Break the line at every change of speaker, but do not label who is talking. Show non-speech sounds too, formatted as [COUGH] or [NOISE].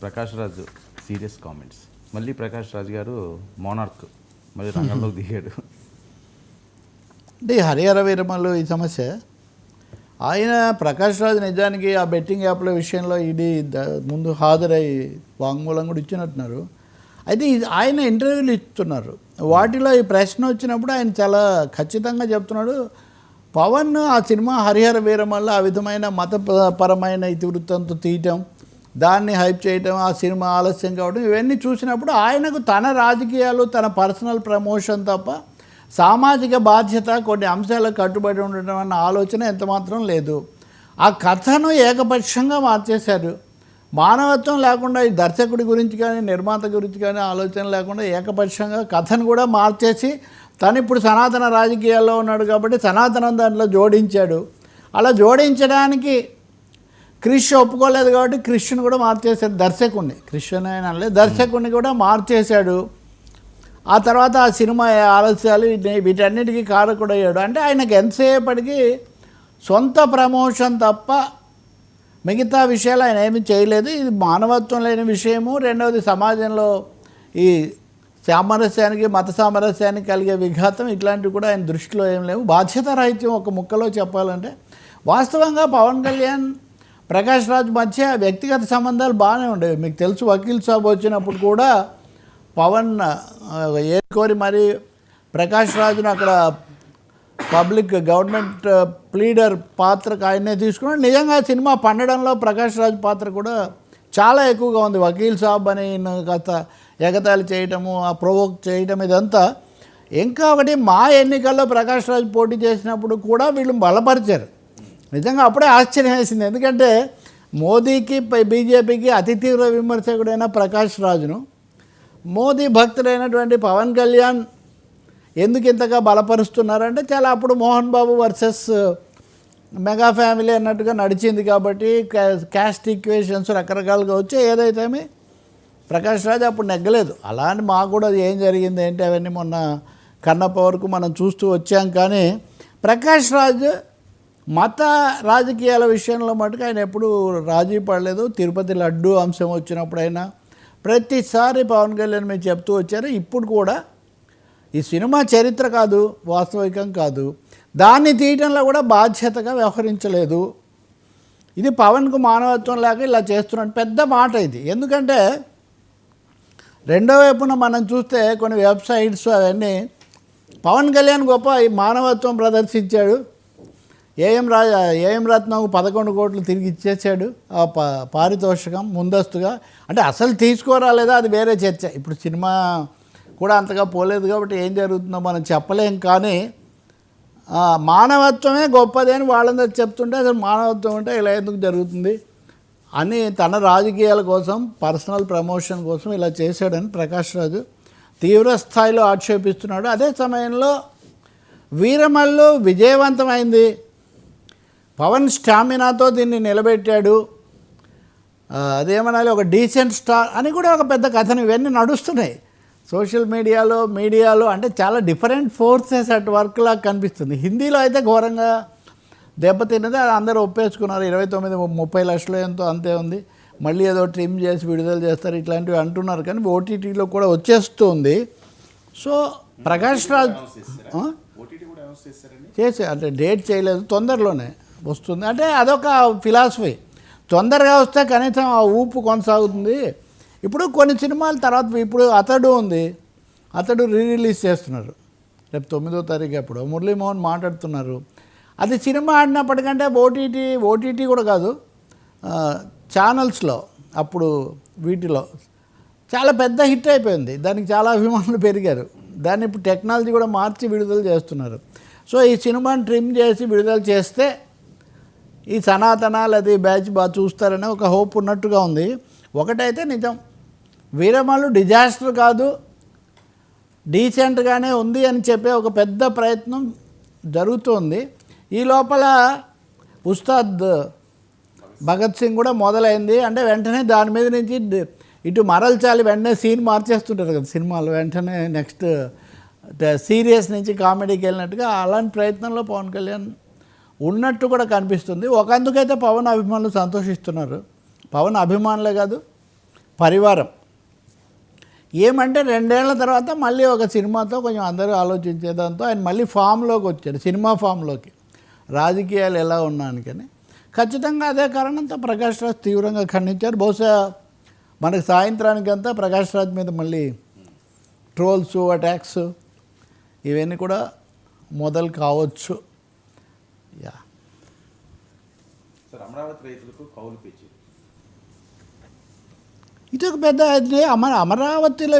Prakash Raj serious comments. మళ్ళీ ప్రకాష్ రాజ్ గారు monarch. మళ్ళీ రంగంలోకి [LAUGHS] దిగాడు.
అంటే హరిహర వీరమల్లు ఈ సమస్య ఆయన ప్రకాష్ రాజ్ నిజానికి ఆ బెట్టింగ్ యాప్ల విషయంలో ఇది ముందు హాజరై వాంగ్మూలం కూడా ఇచ్చినట్టున్నారు. అయితే ఇది ఆయన ఇంటర్వ్యూలు ఇస్తున్నారు. వాటిలో ఈ ప్రశ్న వచ్చినప్పుడు ఆయన చాలా ఖచ్చితంగా చెప్తున్నాడు పవన్ ఆ సినిమా హరిహర వీరమల్ల ఆ విధమైన మతపరమైన ఇతివృత్తంతో తీయటం దాన్ని హైప్ చేయటం ఆ సినిమా ఆలస్యం కావడం ఇవన్నీ చూసినప్పుడు ఆయనకు తన రాజకీయాలు తన పర్సనల్ ప్రమోషన్ తప్ప సామాజిక బాధ్యత కొన్ని అంశాలకు కట్టుబడి ఉండటం అన్న ఆలోచన ఎంతమాత్రం లేదు. ఆ కథను ఏకపక్షంగా మార్చేశారు. మానవత్వం లేకుండా ఈ దర్శకుడి గురించి కానీ నిర్మాత గురించి కానీ ఆలోచన లేకుండా ఏకపక్షంగా కథను కూడా మార్చేసి తను ఇప్పుడు సనాతన రాజకీయాల్లో ఉన్నాడు కాబట్టి సనాతనం దాంట్లో జోడించాడు. అలా జోడించడానికి క్రిష్ ఒప్పుకోలేదు కాబట్టి క్రిష్ను కూడా మార్చేశాడు. దర్శకుణ్ణి. క్రిష్ను అయినా అనలేదు. దర్శకుడిని కూడా మార్చేశాడు. ఆ తర్వాత ఆ సినిమా ఆలస్యాలు వీటన్నిటికీ కారకుడయ్యాడు. అంటే ఆయనకు ఎంతసేపటికి సొంత ప్రమోషన్ తప్ప మిగతా విషయాలు ఆయన ఏమీ చేయలేదు. ఇది మానవత్వం లేని విషయము. రెండవది సమాజంలో ఈ సామరస్యానికి మత సామరస్యానికి కలిగే విఘాతం ఇట్లాంటివి కూడా ఆయన దృష్టిలో ఏం లేవు. బాధ్యత రాహిత్యం ఒక ముక్కలో చెప్పాలంటే వాస్తవంగా పవన్ కళ్యాణ్ ప్రకాష్ రాజ్ మధ్య వ్యక్తిగత సంబంధాలు బాగానే ఉండేవి. మీకు తెలుసు వకీల్ సాబ్ వచ్చినప్పుడు కూడా పవన్ ఏరుకోరి మరి ప్రకాష్ రాజును అక్కడ పబ్లిక్ గవర్నమెంట్ ప్లీడర్ పాత్రకు ఆయనే తీసుకున్నాడు. నిజంగా సినిమా పండడంలో ప్రకాష్ రాజ్ పాత్ర కూడా చాలా ఎక్కువగా ఉంది. వకీల్ సాబ్ అని కాస్త ఎగతాళి చేయటము ఆ ప్రొవోక్ చేయటం ఇదంతా. ఇంకా ఒకటి మా ఎన్నికల్లో ప్రకాష్ రాజ్ పోటీ చేసినప్పుడు కూడా వీళ్ళు బలపరిచారు. నిజంగా అప్పుడే ఆశ్చర్యం వేసింది. ఎందుకంటే మోదీకి బీజేపీకి అతి తీవ్ర విమర్శకుడైన ప్రకాష్ రాజును మోదీ భక్తుడైనటువంటి పవన్ కళ్యాణ్ ఎందుకు ఇంతగా బలపరుస్తున్నారంటే చాలా అప్పుడు Mohan Babu versus mega family అన్నట్టుగా నడిచింది కాబట్టి క్యాస్ట్ ఈక్వేషన్స్ రకరకాలుగా వచ్చి ఏదైతేమి ప్రకాష్ రాజ్ అప్పుడు నెగ్గలేదు. అలా అని మాకు కూడా అది ఏం జరిగింది ఏంటి అవన్నీ మొన్న కన్నప్ప వరకు మనం చూస్తూ వచ్చాం. కానీ ప్రకాష్ రాజ్ మత రాజకీయాల విషయంలో మటుకు ఆయన ఎప్పుడు రాజీ పడలేదు. తిరుపతి లడ్డు అంశం వచ్చినప్పుడైనా ప్రతిసారి పవన్ కళ్యాణ్ మీరు చెప్తూ వచ్చారు. ఇప్పుడు కూడా ఈ సినిమా చరిత్ర కాదు వాస్తవికం కాదు. దాన్ని తీయటంలో కూడా బాధ్యతగా వ్యవహరించలేదు. ఇది పవన్కు మానవత్వం లేక ఇలా చేస్తున్నాడు పెద్ద మాట ఇది. ఎందుకంటే రెండో వైపున మనం చూస్తే కొన్ని వెబ్సైట్స్ అవన్నీ పవన్ కళ్యాణ్ గొప్ప ఈ మానవత్వం ప్రదర్శించాడు. ఏఎం రా ఏఎం రత్నం పదకొండు కోట్లు తిరిగి ఇచ్చేసాడు. ఆ పారితోషికం ముందస్తుగా. అంటే అసలు తీసుకోరాలేదా అది వేరే చర్చ. ఇప్పుడు సినిమా కూడా అంతగా పోలేదు కాబట్టి ఏం జరుగుతుందో మనం చెప్పలేం కానీ మానవత్వమే గొప్పది అని వాళ్ళందరూ చెప్తుంటే అసలు మానవత్వం అంటే ఇలా ఎందుకు జరుగుతుంది అని తన రాజకీయాల కోసం పర్సనల్ ప్రమోషన్ కోసం ఇలా చేశాడని ప్రకాష్ రాజు తీవ్ర స్థాయిలో ఆక్షేపిస్తున్నాడు. అదే సమయంలో వీరమల్లు విజయవంతమైంది. పవన్ స్టామినాతో దీన్ని నిలబెట్టాడు. అదేమనాలి ఒక డీసెంట్ స్టార్ అని కూడా ఒక పెద్ద కథను ఇవన్నీ నడుస్తున్నాయి. సోషల్ మీడియాలో మీడియాలో అంటే చాలా డిఫరెంట్ ఫోర్సెస్ అట్ వర్క్ లాగా కనిపిస్తుంది. హిందీలో అయితే ఘోరంగా దెబ్బతిన్నది అది అందరూ ఒప్పేసుకున్నారు. ఇరవై తొమ్మిది ముప్పై లక్షలు ఎంతో అంతే ఉంది. మళ్ళీ ఏదో ట్రిమ్ చేసి విడుదల చేస్తారు ఇట్లాంటివి అంటున్నారు. కానీ ఓటీటీలో కూడా వచ్చేస్తుంది. సో ప్రకాష్ రాజ్? చేసి అంటే డేట్ చేయలేదు తొందరలోనే. వస్తుంది. అంటే అదొక ఫిలాసఫీ తొందరగా వస్తే కనీసం ఆ ఊపు కొనసాగుతుంది. ఇప్పుడు కొన్ని సినిమాల తర్వాత ఇప్పుడు అతడు ఉంది. అతడు రీ రిలీజ్ చేస్తున్నారు. రేపు తొమ్మిదో తారీఖు అప్పుడు మురళీమోహన్ మాట్లాడుతున్నారు. అది సినిమా ఆడినప్పటికంటే ఓటీటీ ఓటీటీ కూడా కాదు. ఛానల్స్లో అప్పుడు వీటిలో చాలా పెద్ద హిట్ అయిపోయింది. దానికి చాలా అభిమానులు పెరిగారు. దాన్ని ఇప్పుడు టెక్నాలజీ కూడా మార్చి విడుదల చేస్తున్నారు. సో ఈ సినిమాని ట్రిమ్ చేసి విడుదల చేస్తే ఈ సనాతన లేదా ఈ బ్యాచ్ బాగా చూస్తారనే ఒక హోప్ ఉన్నట్టుగా ఉంది. ఒకటైతే నిజం. వీరమలు డిజాస్టర్ కాదు డీసెంట్గానే ఉంది అని చెప్పే ఒక పెద్ద ప్రయత్నం జరుగుతుంది. ఈ లోపల ఉస్తాద్ భగత్ సింగ్ కూడా మొదలైంది. అంటే వెంటనే దాని మీద నుంచి ఇటు మరల్చాలి వెంటనే సీన్ మార్చేస్తుంటారు కదా సినిమాలు. వెంటనే నెక్స్ట్ సీరియస్ నుంచి కామెడీకి వెళ్ళినట్టుగా అలాంటి ప్రయత్నంలో పవన్ కళ్యాణ్ ఉన్నట్టు కూడా కనిపిస్తుంది. ఒకందుకైతే పవన్ అభిమానులు సంతోషిస్తున్నారు. పవన్ అభిమానులే కాదు పరివారం. ఏమంటే రెండేళ్ళ తర్వాత మళ్ళీ ఒక సినిమాతో కొంచెం అందరూ ఆలోచించేదాంతో ఆయన మళ్ళీ ఫామ్లోకి వచ్చాడు సినిమా ఫామ్లోకి. రాజకీయాలు ఎలా ఉన్నానికని ఖచ్చితంగా అదే కారణంతో ప్రకాష్ రాజ్ తీవ్రంగా ఖండించారు. బహుశా మనకు సాయంత్రానికంతా ప్రకాష్ రాజ్ మీద మళ్ళీ ట్రోల్స్ అటాక్స్ ఇవన్నీ కూడా మొదలు కావచ్చు. యా.
అమరావతి రైతులకు కౌలు పిచ్చి
ఒక పెద్ద అమరావతిలో